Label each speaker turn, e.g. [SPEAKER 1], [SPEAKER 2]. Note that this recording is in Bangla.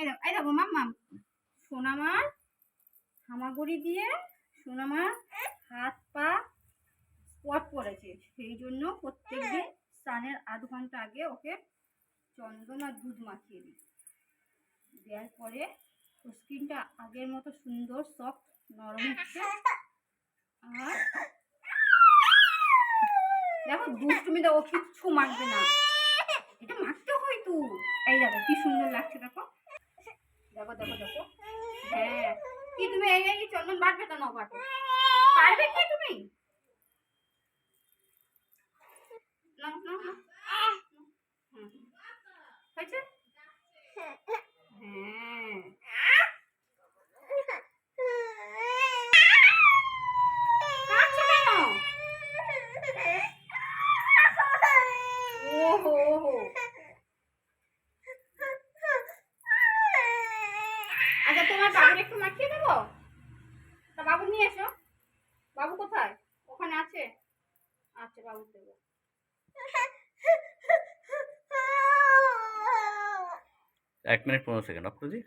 [SPEAKER 1] এই দেখো, এই সোনামার হামাগুড়ি দিয়ে সোনামার হাত পা স্পট পড়েছে সেই জন্য প্রত্যেকদিন স্নানের আধ ঘণ্টা আগে ওকে চন্দন আর দুধ মাখিয়ে দিই। দেওয়ার পরে ওর স্কিনটা আগের মতো সুন্দর সফট নরম হচ্ছে। আর দেখো, দুষ্টুমি দেখো কিচ্ছু মাখবে না। এটা মাখতে হয় তো। এই দেখো, কি সুন্দর লাগছে দেখো দেখো দেখো। দেখো হ্যাঁ কি তুমি এই এই চন্দন বাটবে তো নাও বাটো পারবে কি তুমি? নাও নাও নাও। হুম। হয়েছে? হ্যাঁ। কাঁদছো কেন? ওহো। আচ্ছা তোমার বাবুর একটু মাখিয়ে দেবো? তা বাবু নিয়ে এসো। বাবু কোথায়? ওখানে আছে? আচ্ছা বাবু দেবো।
[SPEAKER 2] এক মিনিট পনেরো সেকেন্ড অপ্রজি